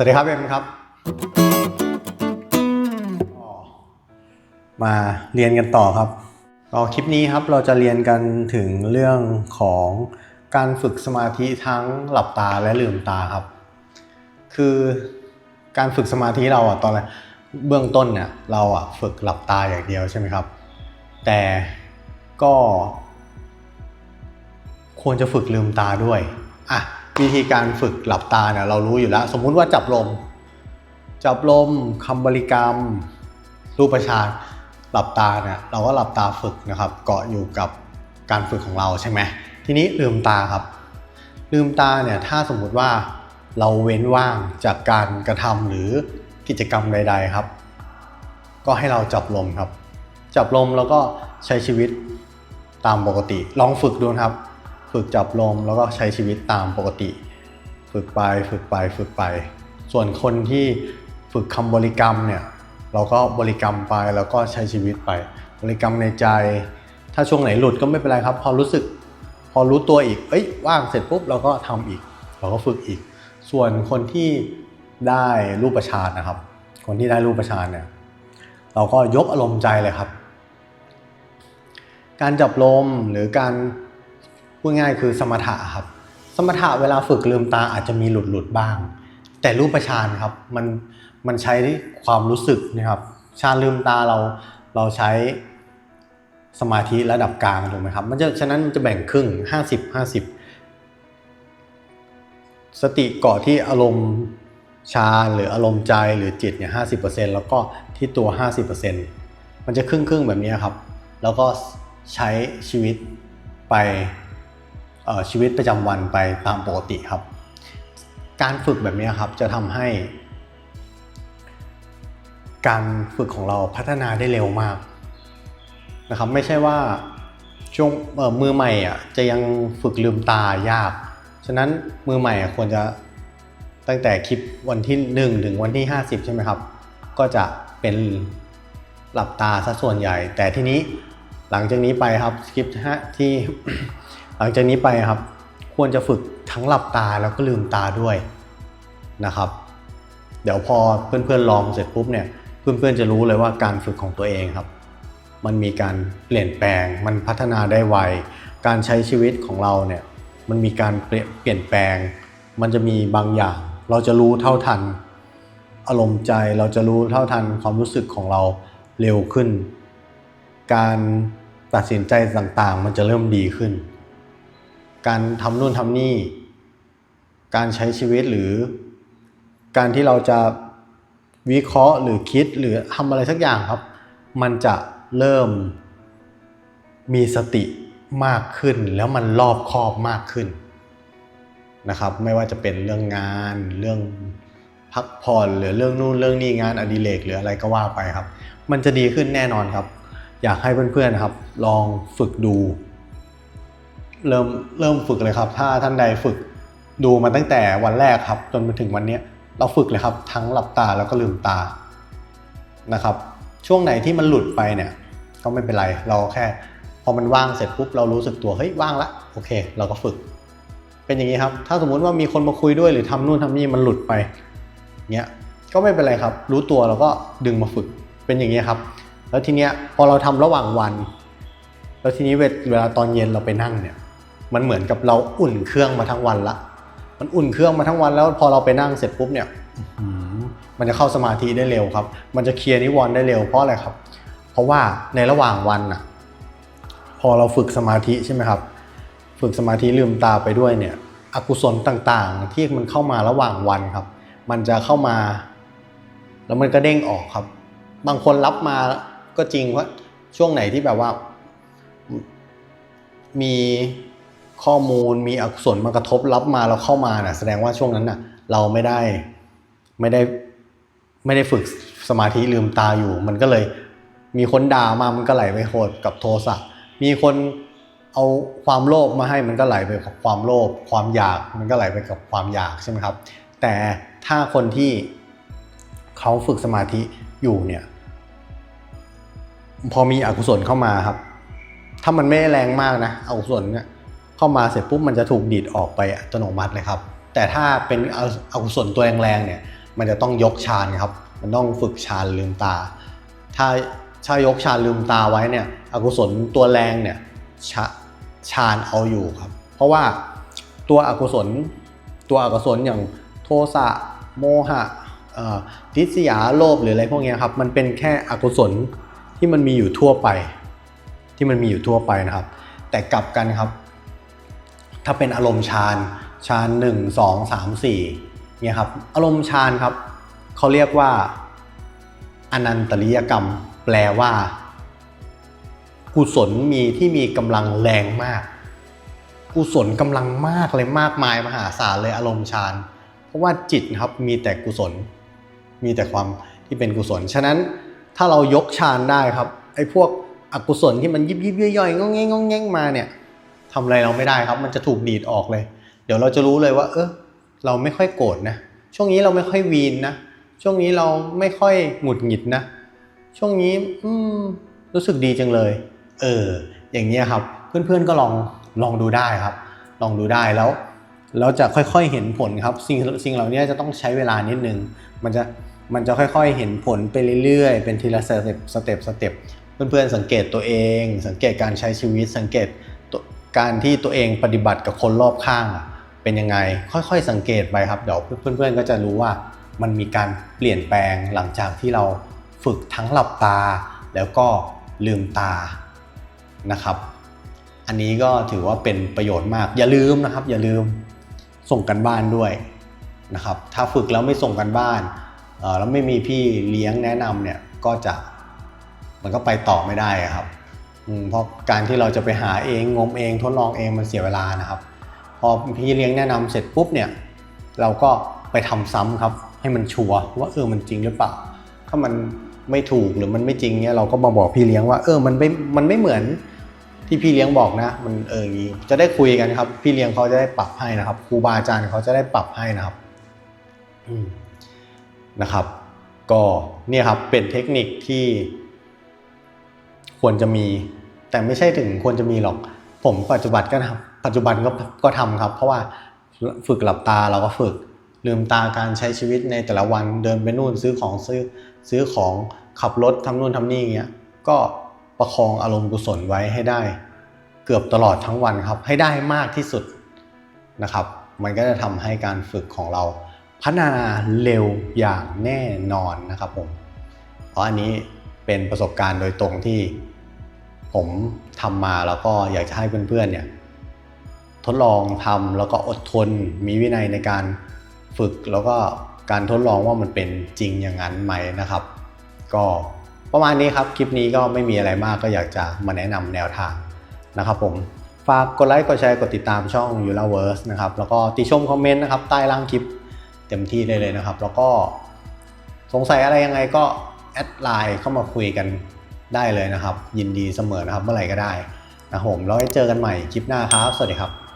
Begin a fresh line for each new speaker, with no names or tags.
สวัสดีครับเอ็มครับ มาเรียนกันต่อครับก็คลิปนี้ครับเราจะเรียนกันถึงเรื่องของการฝึกสมาธิทั้งหลับตาและลืมตาครับ คือการฝึกสมาธิเราอะตอนแรกเบื้องต้นเนี่ยเราอะฝึกหลับตาอย่างเดียวใช่ไหมครับ แต่ก็ ควรจะฝึกลืมตาด้วยอะ วิธีการฝึกหลับตาเนี่ยเรารู้อยู่แล้ว สมมุติว่าจับลม จับลมคำบริกรรม รูปฌานหลับตาเนี่ยเราก็หลับตาฝึกนะครับ เกาะอยู่กับการฝึกของเราใช่ไหมทีนี้ลืมตาครับ ลืมตาเนี่ยถ้าสมมุติว่าเราเว้นว่างจากการกระทำหรือกิจกรรมใด ๆครับ ก็ให้เราจับลมครับ จับลมแล้วก็ใช้ชีวิตตามปกติ ลองฝึกดูครับ ฝึกจับลมแล้วก็ใช้ชีวิตตามปกติ ฝึกไปฝึกไปฝึกไป ส่วนคนที่ฝึกคำบริกรรมเนี่ยเราก็บริกรรมไปแล้วก็ใช้ชีวิตไป บริกรรมในใจ ถ้าช่วงไหนหลุดก็ไม่เป็นไรครับ พอรู้สึก พอรู้ตัวอีก เอ้ยว่างเสร็จปุ๊บเราก็ทำอีก เราก็ฝึกอีก ส่วนคนที่ได้รูปฌานนะครับ คนที่ได้รูปฌานเนี่ยเราก็ยกอารมณ์ใจเลยครับ การจับลมหรือการ พูดง่ายคือสมถะครับ สมถะเวลาฝึกลืมตาอาจจะมีหลุดหลุดๆบ้าง แต่รูปฌานครับมันมันใช้ความรู้สึกนะครับฌานลืมตาเราเราใช้สมาธิระดับกลางถูกไหมครับมันจะฉะนั้นมันจะแบ่งครึ่ง 50 50 สติเกาะที่อารมณ์ฌานหรืออารมณ์ใจหรือจิตเนี่ยห้แล้วก็ที่ตัว 50%มันจะครึ่งครึ่งแบบนี้ครับ แล้วก็ใช้ชีวิตไป ชีวิตประจำวันไปตามปกติครับ การฝึกแบบนี้ครับจะทำให้ การฝึกของเราพัฒนาได้เร็วมากนะครับไม่ใช่ว่าช่วงมือใหม่อะจะยังฝึกลืมตายาก ฉะนั้นมือใหม่ควรจะตั้งแต่คลิปวันที่ 1 ถึงวันที่ 50 ใช่ไหมครับ ก็จะเป็นหลับตาซะส่วนใหญ่ แต่ทีนี้หลังจากนี้ไปครับคลิปที่ หลังจากนี้ไปครับ ควรจะฝึกทั้งหลับตาแล้วก็ลืมตาด้วยนะครับ เดี๋ยวพอเพื่อนๆลองเสร็จปุ๊บเนี่ยเพื่อนๆจะรู้เลยว่าการฝึกของตัวเองครับ มันมีการเปลี่ยนแปลง มันพัฒนาได้ไวการใช้ชีวิตของเราเนี่ยมันมีการเปลี่ยนแปลง มันจะมีบางอย่าง เราจะรู้เท่าทัน อารมณ์ใจเราจะรู้เท่าทันความรู้สึกของเราเร็วขึ้น การตัดสินใจต่างๆ มันจะเริ่มดีขึ้น การทำนู่นทำนี่ การใช้ชีวิตหรือ การที่เราจะวิเคราะห์หรือคิดหรือทำอะไรสักอย่างครับ มันจะเริ่มมีสติมากขึ้น แล้วมันรอบคอบมากขึ้นนะครับ ไม่ว่าจะเป็นเรื่องงาน เรื่องพักผ่อนหรือเรื่องนู่นเรื่องนี่งานอดิเรกหรืออะไรก็ว่าไปครับ มันจะดีขึ้นแน่นอนครับ อยากให้เพื่อนๆครับ ลองฝึกดู เริ่มเริ่มฝึกเลยครับ ถ้าท่านใดฝึกดูมาตั้งแต่วันแรกครับ จนมาถึงวันนี้เราฝึกเลยครับ ทั้งหลับตาแล้วก็ลืมตานะครับ ช่วงไหนที่มันหลุดไปเนี่ย ก็ไม่เป็นไร เราแค่ พอมันว่างเสร็จปุ๊บเรารู้สึกตัวเฮ้ยว่างละโอเค เราก็ฝึก เป็นอย่างนี้ครับ ถ้าสมมุติว่ามีคนมาคุยด้วยหรือทำนู่นทำนี่มันหลุดไปเนี้ยก็ไม่เป็นไรครับ รู้ตัวเราก็ดึงมาฝึกเป็นอย่างนี้ครับ แล้วทีเนี้ยพอเราทำระหว่างวัน แล้วทีนี้เวลาตอนเย็นเราไปนั่งเนี่ย มันเหมือนกับเราอุ่นเครื่องมาทั้งวันละ มันอุ่นเครื่องมาทั้งวันแล้วพอเราไปนั่งเสร็จปุ๊บเนี่ยมันจะเข้าสมาธิได้เร็วครับ มันจะเคลียร์นิวรณ์ได้เร็วเพราะอะไรครับ เพราะว่าในระหว่างวันน่ะ พอเราฝึกสมาธิใช่ไหมครับ ฝึกสมาธิลืมตาไปด้วยเนี่ย อกุศลต่างๆ ที่มันเข้ามาระหว่างวันครับ มันจะเข้ามา แล้วมันก็เด้งออกครับ บางคนรับมาก็จริงว่าช่วงไหนที่แบบว่า มี ข้อมูลมีอกุศลมากระทบรับมาแล้วเข้ามาน่ะแสดงว่าช่วงนั้นน่ะเราไม่ได้ไม่ได้ไม่ได้ฝึกสมาธิลืมตาอยู่ มันก็เลยมีคนด่ามามันก็ไหลไปโหดกับโทสะมีคนเอาความโลภมาให้มันก็ไหลไปกับความโลภความอยากมันก็ไหลไปกับความอยากใช่ไหมครับ แต่ถ้าคนที่เขาฝึกสมาธิอยู่เนี่ยพอมีอกุศลเข้ามาครับ ถ้ามันไม่แรงมากนะอกุศลเนี่ย เข้ามาเสร็จปุ๊บมันจะถูกดีดออกไปอัตโนมัติเลยครับ แต่ถ้าเป็นอากุศลตัวแรงๆเนี่ยมันจะต้องยกฌานครับ มันต้องฝึกฌานลืมตา ถ้าถ้ายกฌานลืมตาไว้เนี่ยอกุศลตัวแรงเนี่ยฌะฌานเอาอยู่ครับ เพราะว่าตัวอกุศลตัวอกุศลอย่างโทสะโมหะทิษยาโลภหรืออะไรพวกนี้ครับ มันเป็นแค่อกุศลที่มันมีอยู่ทั่วไป ที่มันมีอยู่ทั่วไปนะครับ แต่กลับกันครับ ถ้าเป็นอารมณ์ฌานฌานหนึ่งสองสามสี่เนี่ยครับอารมณ์ฌานครับเขาเรียกว่าอนันตริยกรรม แปลว่า กุศลมีที่มีกำลังแรงมาก กุศลกำลังมากเลยมากมายมหาศาลเลยอารมณ์ฌานเพราะว่าจิตครับมีแต่กุศล มีแต่ความที่เป็นกุศล ฉะนั้นถ้าเรายกฌานได้ครับไอ้พวกอกุศลที่มันยิบยิบย่อยๆงงแงงงองแงงมาเนี่ย ทำอะไรเราไม่ได้ครับ มันจะถูกดีดออกเลย เดี๋ยวเราจะรู้เลยว่า เออเราไม่ค่อยโกรธนะ ช่วงนี้เราไม่ค่อยวีนนะ ช่วงนี้เราไม่ค่อยหงุดหงิดนะ ช่วงนี้อืมรู้สึกดีจังเลย เออ อย่างเงี้ครับ เพื่อนๆก็ลองลองดูได้ครับ ลองดูได้แล้วเราจะค่อยๆเห็นผลครับ สิ่งสิ่งเหล่านี้จะต้องใช้เวลานิดนึง มันจะมันจะค่อยๆเห็นผลไปเรื่อยๆ เป็นทีละสเต็ปสเต็ปสเต็ปเพื่อนๆสังเกตตัวเอง สังเกตการใช้ชีวิตสังเกต การที่ตัวเองปฏิบัติกับคนรอบข้างเป็นยังไง ค่อยๆสังเกตไปครับ เดี๋ยวเพื่อนๆก็จะรู้ว่ามันมีการเปลี่ยนแปลงหลังจากที่เราฝึกทั้งหลับตา แล้วก็ลืมตานะครับ อันนี้ก็ถือว่าเป็นประโยชน์มาก อย่าลืมนะครับ อย่าลืมส่งกันบ้านด้วยนะครับ ถ้าฝึกแล้วไม่ส่งกันบ้านแล้วไม่มีพี่เลี้ยงแนะนำเนี่ยก็จะมันก็ไปต่อไม่ได้ครับ เพราะการที่เราจะไปหาเองงมเองทดลองเองมันเสียเวลานะครับ พอพี่เลี้ยงแนะนำเสร็จปุ๊บเนี่ยเราก็ไปทำซ้ำครับ ให้มันชัวร์ว่าเออมันจริงหรือเปล่า ถ้ามันไม่ถูกหรือมันไม่จริงเนี่ยเราก็มาบอกพี่เลี้ยงว่าเออมันไม่มันไม่เหมือนที่พี่เลี้ยงบอกนะ มันเอออย่างงี้จะได้คุยกันครับ พี่เลี้ยงเขาจะได้ปรับให้นะครับครูบาอาจารย์เขาจะได้ปรับให้นะครับอืมนะครับ ก็เนี่ยครับเป็นเทคนิคที่ควรจะมี แต่ไม่ใช่ถึงควรจะมีหรอก ผมปัจจุบันก็ทำปัจจุบันก็ก็ทำครับ เพราะว่าฝึกหลับตาเราก็ฝึกลืมตาการใช้ชีวิตในแต่ละวันเดินไปนู่นซื้อของซื้อซื้อของขับรถทำนู่นทำนี่อย่างเงี้ยก็ประคองอารมณ์กุศลไว้ให้ได้ เกือบตลอดทั้งวันครับ ให้ได้มากที่สุดนะครับ มันก็จะทำให้การฝึกของเราพัฒนาเร็วอย่างแน่นอนนะครับผมเพราะอันนี้เป็นประสบการณ์โดยตรงที่ ผมทำมาแล้วก็อยากจะให้เพื่อนๆเนี่ยทดลองทำแล้วก็อดทนมีวินัยในการฝึกแล้วก็การทดลองว่ามันเป็นจริงอย่างนั้นไหมนะครับ ก็ประมาณนี้ครับคลิปนี้ก็ไม่มีอะไรมากก็อยากจะมาแนะนำแนวทางนะครับผมฝากกดไลค์กดแชร์กดติดตามช่อง u l a v e r s e นะครับแล้วก็ติชมคอมเมนต์นะครับใต้ล่างคลิปเต็มที่ได้เลยนะครับ แล้วก็สงสัยอะไรยังไงก็แอดไลน์เข้ามาคุยกัน ได้เลยนะครับ ยินดีเสมอนะครับเมื่อไหร่ก็ได้นะผมแล้วไว้เจอกันใหม่คลิปหน้าครับ สวัสดีครับ